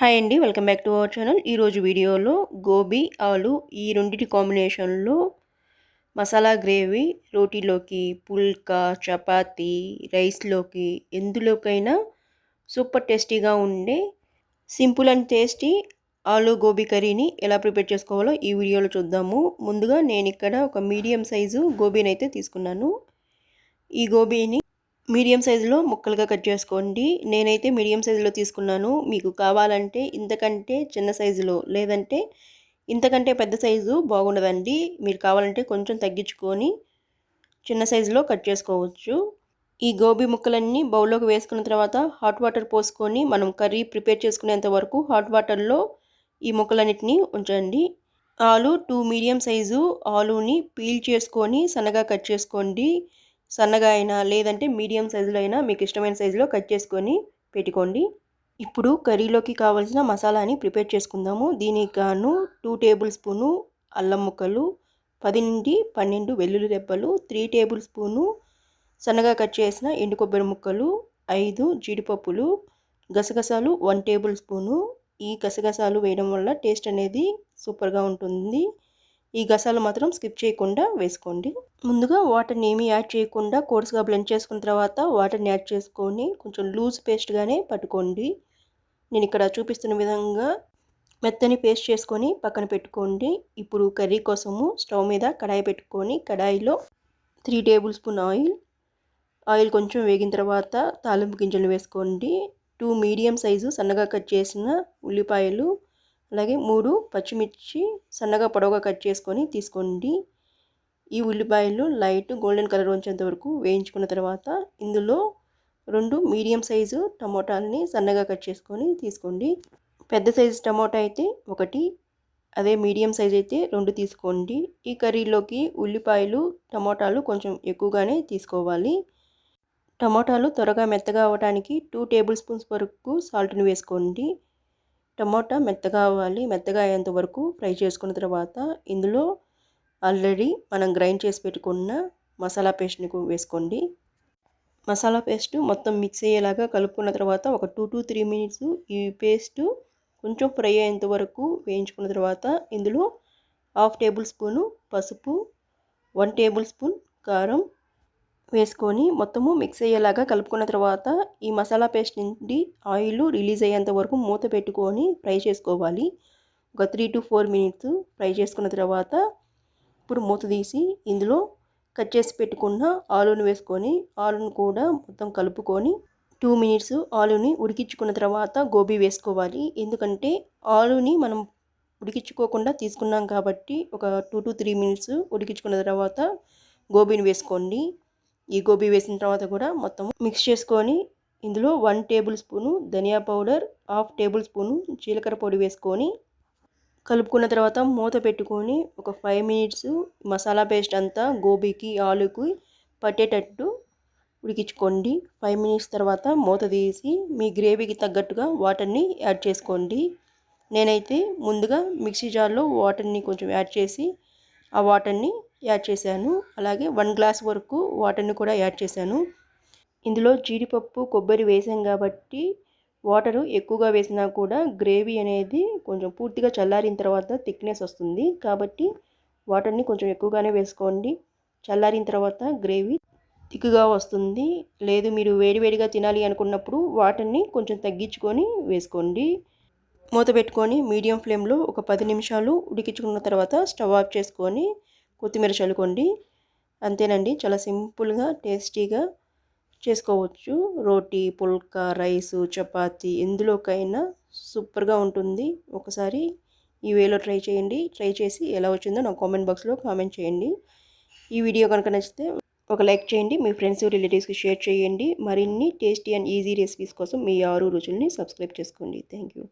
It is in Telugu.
హాయ్ అండి welcome back to our channel. ఈరోజు వీడియోలో గోబీ ఆలు ఈ రెండింటి కాంబినేషన్లో మసాలా గ్రేవీ రోటీలోకి పుల్కా చపాతీ రైస్లోకి ఎందులోకైనా సూపర్ టేస్టీగా ఉండే సింపుల్ అండ్ టేస్టీ ఆలు గోబీ కర్రీని ఎలా ప్రిపేర్ చేసుకోవాలో ఈ వీడియోలో చూద్దాము. ముందుగా నేను ఇక్కడ ఒక మీడియం సైజు గోబీని అయితే తీసుకున్నాను. ఈ గోబీని మీడియం సైజులో ముక్కలుగా కట్ చేసుకోండి. నేనైతే మీడియం సైజులో తీసుకున్నాను. మీకు కావాలంటే ఇంతకంటే చిన్న సైజులో లేదంటే ఇంతకంటే పెద్ద సైజు బాగుండదండి. మీరు కావాలంటే కొంచెం తగ్గించుకొని చిన్న సైజులో కట్ చేసుకోవచ్చు. ఈ గోబీ ముక్కలన్నీ బౌల్లోకి వేసుకున్న తర్వాత హాట్ వాటర్ పోసుకొని మనం కర్రీ ప్రిపేర్ చేసుకునేంత వరకు హాట్ వాటర్లో ఈ ముక్కలన్నిటిని ఉంచండి. ఆలు టూ మీడియం సైజు ఆలుని పీల్ చేసుకొని సన్నగా కట్ చేసుకోండి. సన్నగా అయినా లేదంటే మీడియం సైజులో అయినా మీకు ఇష్టమైన సైజులో కట్ చేసుకొని పెట్టుకోండి. ఇప్పుడు కర్రీలోకి కావాల్సిన మసాలాని ప్రిపేర్ చేసుకుందాము. దీనికి గాను టూ టేబుల్ స్పూను అల్లం ముక్కలు పది నుండి పన్నెండు వెల్లుల్లి రెబ్బలు త్రీ టేబుల్ స్పూను సన్నగా కట్ చేసిన ఎండు కొబ్బరి ముక్కలు ఐదు జీడిపప్పులు గసగసాలు వన్ టేబుల్ స్పూను. ఈ గసగసాలు వేయడం వల్ల టేస్ట్ అనేది సూపర్గా ఉంటుంది. ఈ గసాలు మాత్రం స్కిప్ చేయకుండా వేసుకోండి. ముందుగా వాటర్ని ఏమీ యాడ్ చేయకుండా కోర్స్గా బ్లెండ్ చేసుకున్న తర్వాత వాటర్ని యాడ్ చేసుకొని కొంచెం లూజ్ పేస్ట్గానే పట్టుకోండి. నేను ఇక్కడ చూపిస్తున్న విధంగా మెత్తని పేస్ట్ చేసుకొని పక్కన పెట్టుకోండి. ఇప్పుడు కర్రీ కోసము స్టవ్ మీద కడాయి పెట్టుకొని కడాయిలో three tablespoon oil oil కొంచెం వేగిన తర్వాత తాలింపు గింజలు వేసుకోండి. టూ మీడియం సైజు సన్నగా కట్ చేసిన ఉల్లిపాయలు అలాగే మూడు పచ్చిమిర్చి సన్నగా పొడవుగా కట్ చేసుకొని తీసుకోండి. ఈ ఉల్లిపాయలు లైట్ గోల్డెన్ కలర్ వచ్చేంత వరకు వేయించుకున్న తర్వాత ఇందులో రెండు మీడియం సైజు టమోటాలని సన్నగా కట్ చేసుకొని తీసుకోండి. పెద్ద సైజు టమోటా అయితే ఒకటి అదే మీడియం సైజ్ అయితే రెండు తీసుకోండి. ఈ కర్రీలోకి ఉల్లిపాయలు టమోటాలు కొంచెం ఎక్కువగానే తీసుకోవాలి. టమోటాలు త్వరగా మెత్తగా అవ్వడానికి టూ టేబుల్ స్పూన్స్ వరకు సాల్ట్ని వేసుకోండి. టమోటా మెత్తగా అవ్వాలి. మెత్తగా అయ్యేంత వరకు ఫ్రై చేసుకున్న తర్వాత ఇందులో ఆల్రెడీ మనం గ్రైండ్ చేసి పెట్టుకున్న మసాలా పేస్ట్ని వేసుకోండి. మసాలా పేస్ట్ మొత్తం మిక్స్ అయ్యేలాగా కలుపుకున్న తర్వాత ఒక టూ టు త్రీ మినిట్స్ ఈ పేస్ట్ కొంచెం ఫ్రై అయ్యేంత వరకు వేయించుకున్న తర్వాత ఇందులో హాఫ్ టేబుల్ స్పూను పసుపు వన్ టేబుల్ స్పూన్ కారం వేసుకొని మొత్తము మిక్స్ అయ్యేలాగా కలుపుకున్న తర్వాత ఈ మసాలా పేస్ట్ నుండి ఆయిల్ రిలీజ్ అయ్యేంత వరకు మూత పెట్టుకొని ఫ్రై చేసుకోవాలి. ఒక three to four minutes fry చేసుకున్న తర్వాత ఇప్పుడు మూత తీసి ఇందులో కట్ చేసి పెట్టుకున్న ఆలుని వేసుకొని ఆలును కూడా మొత్తం కలుపుకొని టూ మినిట్స్ ఆలుని ఉడికించుకున్న తర్వాత గోబీ వేసుకోవాలి. ఎందుకంటే ఆలుని మనం ఉడికించుకోకుండా తీసుకున్నాం కాబట్టి ఒక టూ టు త్రీ మినిట్స్ ఉడికించుకున్న తర్వాత గోబీని వేసుకోండి. ఈ గోబీ వేసిన తర్వాత కూడా మొత్తం మిక్స్ చేసుకొని ఇందులో వన్ టేబుల్ స్పూను ధనియా పౌడర్ హాఫ్ టేబుల్ స్పూను జీలకర్ర పొడి వేసుకొని కలుపుకున్న తర్వాత మూత పెట్టుకొని ఒక ఫైవ్ మినిట్స్ మసాలా పేస్ట్ అంతా గోబీకి ఆలుకి పట్టేటట్టు ఉడికించుకోండి. ఫైవ్ మినిట్స్ తర్వాత మూత తీసి మీ గ్రేవీకి తగ్గట్టుగా వాటర్ని యాడ్ చేసుకోండి. నేనైతే ముందుగా మిక్సీ జార్లో వాటర్ని కొంచెం యాడ్ చేసి ఆ వాటర్ని యాడ్ చేశాను. అలాగే వన్ గ్లాస్ వరకు వాటర్ని కూడా యాడ్ చేశాను. ఇందులో జీడిపప్పు కొబ్బరి వేసాం కాబట్టి వాటరు ఎక్కువగా వేసినా కూడా గ్రేవీ అనేది కొంచెం పూర్తిగా చల్లారిన తర్వాత థిక్నెస్ వస్తుంది. కాబట్టి వాటర్ని కొంచెం ఎక్కువగానే వేసుకోండి. చల్లారిన తర్వాత గ్రేవీ థిక్గా వస్తుంది. లేదు మీరు వేడివేడిగా తినాలి అనుకున్నప్పుడు వాటర్ని కొంచెం తగ్గించుకొని వేసుకోండి. మూత పెట్టుకొని మీడియం ఫ్లేమ్లో ఒక పది నిమిషాలు ఉడికించుకున్న తర్వాత స్టవ్ ఆఫ్ చేసుకొని కొత్తిమీర చల్లుకోండి. అంతేనండి. చాలా సింపుల్గా టేస్టీగా చేసుకోవచ్చు. రోటీ పుల్కా రైసు చపాతి ఎందులోకైనా సూపర్గా ఉంటుంది. ఒకసారి ఈ వేలో ట్రై చేయండి. ట్రై చేసి ఎలా వచ్చిందో నా కామెంట్ బాక్స్లో కామెంట్ చేయండి. ఈ వీడియో కనుక నచ్చితే ఒక లైక్ చేయండి. మీ ఫ్రెండ్స్ రిలేటివ్స్కి షేర్ చేయండి. మరిన్ని టేస్టీ అండ్ ఈజీ రెసిపీస్ కోసం మీ ఆరు రుచుల్ని సబ్స్క్రైబ్ చేసుకోండి. Thank you